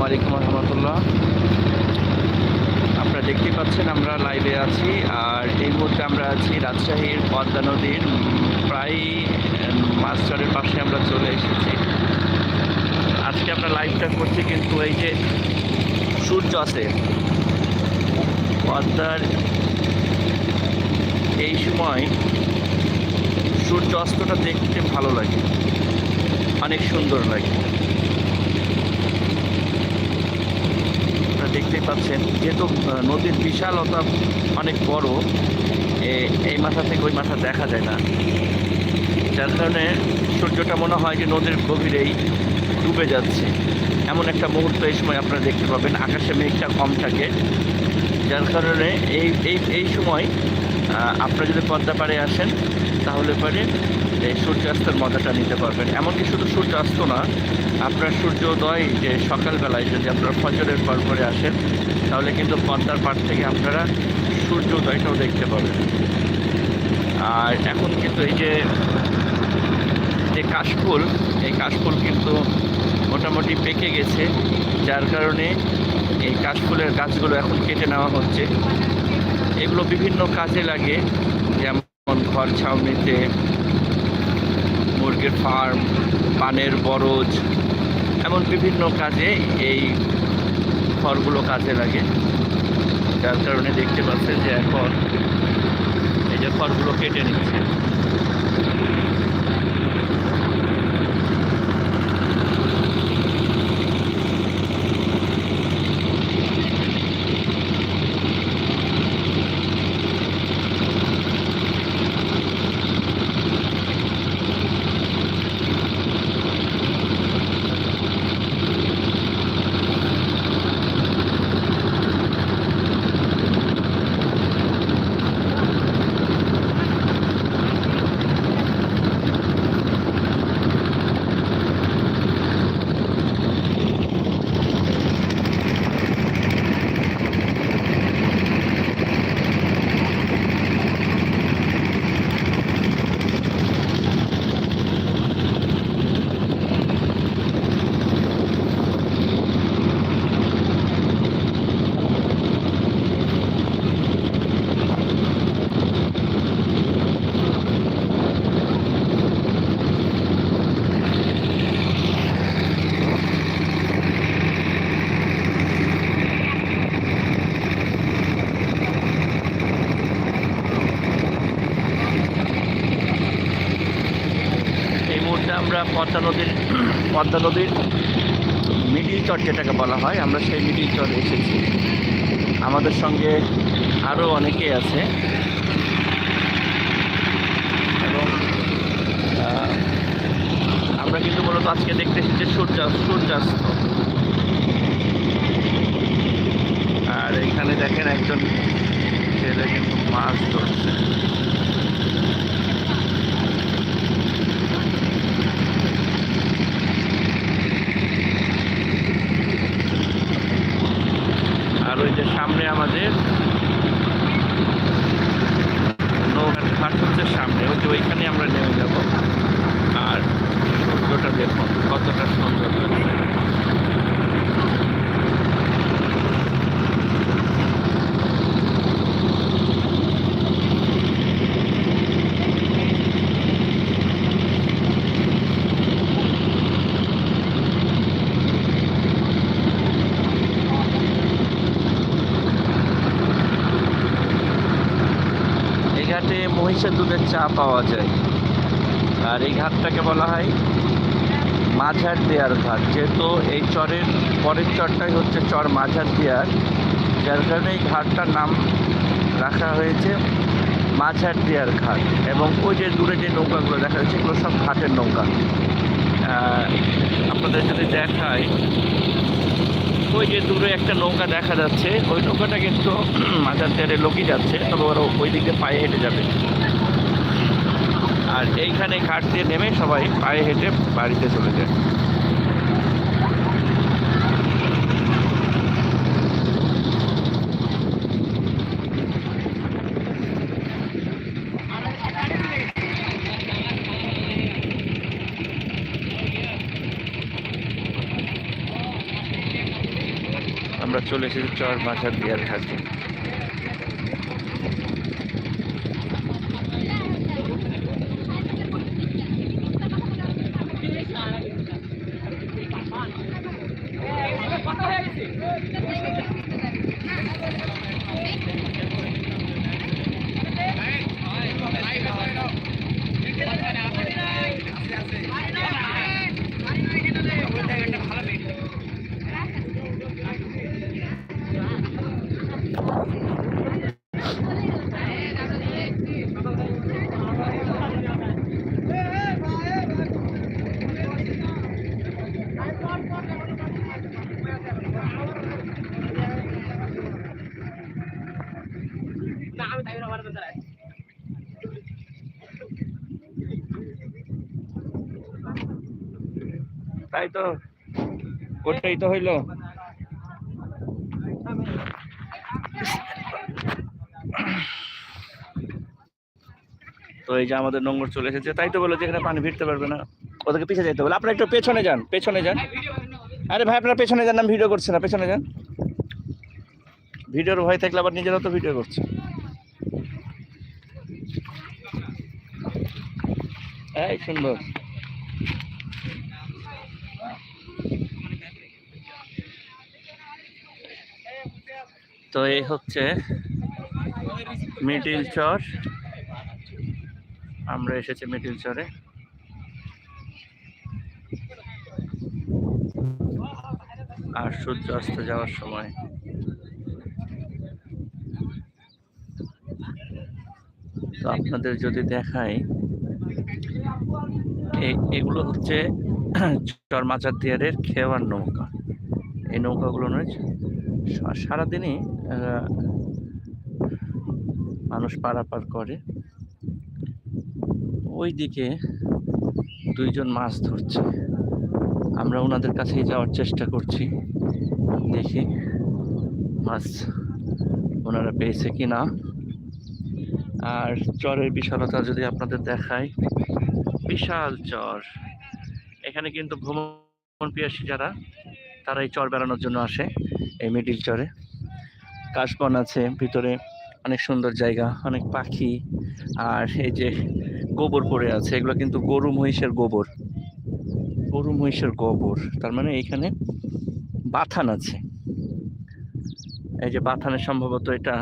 আসসালামু আলাইকুম রহমতুল্লাহ। আপনারা দেখতে পাচ্ছেন আমরা লাইভে আছি, আর এই মুহূর্তে আমরা আছি রাজশাহীর পদ্মা নদীর প্রায় মাস্টারের পাশে আমরা চলে এসেছি। আজকে আমরা লাইভটা করছি কিন্তু এই যে সূর্য আছে, পদ্মার এই সময় সূর্য অস্তটা দেখতে ভালো লাগে, অনেক সুন্দর লাগে। দেখতেই পাচ্ছেন, যেহেতু নদীর বিশালতা অনেক বড় এই মাথা থেকে ওই মাথা দেখা যায় না। যার কারণে সূর্যটা মনে হয় যে নদীর গভীরেই ডুবে যাচ্ছে। এমন একটা মুহূর্ত এই সময় আপনারা দেখতে পাবেন, আকাশে মেঘটা কম থাকে। যার কারণে এই এই এই সময় আপনারা যদি পদ্মা পাড়ে আসেন, তাহলে পরে এই সূর্যাস্তের মজাটা নিতে পারবেন। এমনকি শুধু সূর্যাস্ত না, আপনার সূর্যোদয় যে সকালবেলায় যদি আপনারা ফজরের পর পরে আসেন তাহলে কিন্তু পদ্মার পাড় থেকে আপনারা সূর্যোদয়টাও দেখতে পাবেন। আর এখন কিন্তু এই যে যে কাশফুল, এই কাশফুল কিন্তু মোটামুটি পেকে গেছে, যার কারণে এই কাশফুলের গাছগুলো এখন কেটে নেওয়া হচ্ছে। এগুলো বিভিন্ন কাজে লাগে, যেমন ঘর ছাউনিতে মুরগির ফার্ম পানের বরজ, এমন বিভিন্ন কাজে এই খড়গুলো কাজে লাগে। যার কারণে দেখতে পাচ্ছেন যে এখন এই যে খড়গুলো কেটে নিচ্ছে এই মুহূর্তে আমরা পদ্মা নদীর পদ্মা নদীর মিডিল চর যেটাকে বলা হয়, আমরা সেই মিডিল চরে এসেছি। আমাদের সঙ্গে আরও অনেকে আছে। এবং আমরা কিন্তু মূলত আজকে দেখতে এসেছি সূর্যাস্ত সূর্যাস্ত। আর এখানে দেখেন একজন ছেলে কিন্তু মাছ ধরছে আর ওই যে সামনে আমাদের নৌকার ঘাট হচ্ছে সামনে ওই যে ওইখানে আমরা নেমে যাব আর সূর্যটা দেখুন কতটা সুন্দর লাগছে ঘাটে মহিষের দুধের চা পাওয়া যায়। আর এই ঘাটটাকে বলা হয় মাঝার দেয়ার ঘাট যেহেতু এই চরের পরের চরটাই হচ্ছে চর মাঝার দেয়ার, যার কারণে এই ঘাটটার নাম রাখা হয়েছে মাঝার দেয়ার ঘাট এবং ওই যে দূরে যে নৌকাগুলো দেখা যাচ্ছে, এগুলো সব ঘাটের নৌকা। আপনাদের যদি দেখায় ওই যে দূরে একটা নৌকা দেখা যাচ্ছে, ওই নৌকাটা কিন্তু মাঝার দেয়ারে লোকই যাচ্ছে, তবে ওরা ওই দিকে পায়ে হেঁটে যাবে। আর এইখানে ঘাট দিয়ে নেমে সবাই পায়ে হেঁটে বাড়িতে চলে যায়। আমরা চলে এসেছি চর মাছার দিয়ার ঘাটে। তাই তো ওটাই তো হইল তো এই যে আমাদের নোংর চলে এসেছে। তাই তো বলো যে এখানে পানি ভিড়তে পারবে না। ওদেরকে পিছিয়ে যাইতে বলো। আপনারা একটু পেছনে যান পেছনে যান। আরে ভাই, আপনারা পেছনে যান না ভিডিও করছে না, পেছনে যান। ভিডিওর ভয় থাকলে আবার নিজেরা তো ভিডিও করছে এই সুন্দর তো এই হচ্ছে মিডিল চর। আমরা এসেছি মিডিল চরে। আর সূর্য অস্ত যাওয়ার সময়। তো আপনাদের যদি দেখাই এ- এগুলো হচ্ছে চর মাচার দিয়ারের খেওয়ার নৌকা। এই নৌকাগুলো নয় সারাদিনই মানুষ পারাপার করে। ওই দিকে দুইজন মাছ ধরছে। আমরা ওনাদের কাছেই যাওয়ার চেষ্টা করছি। দেখি মাছ ওনারা পেয়েছে কি না আর চরের বিশালতা যদি আপনাদের দেখাই বিশাল চর। এখানে কিন্তু ভ্রমণ পিয়াসী যারা তারা এই চর বেড়ানোর জন্য আসে এই মিডিল চরে। কাশবন আছে, ভিতরে অনেক সুন্দর জায়গা, অনেক পাখি, আর এই যে গোবর পড়ে আছে, এগুলো কিন্তু গরু মহিষের গোবর। গরু মহিষের গোবর, তার মানে এইখানে বাথান আছে। এই যে বাথানের সম্ভবত এটা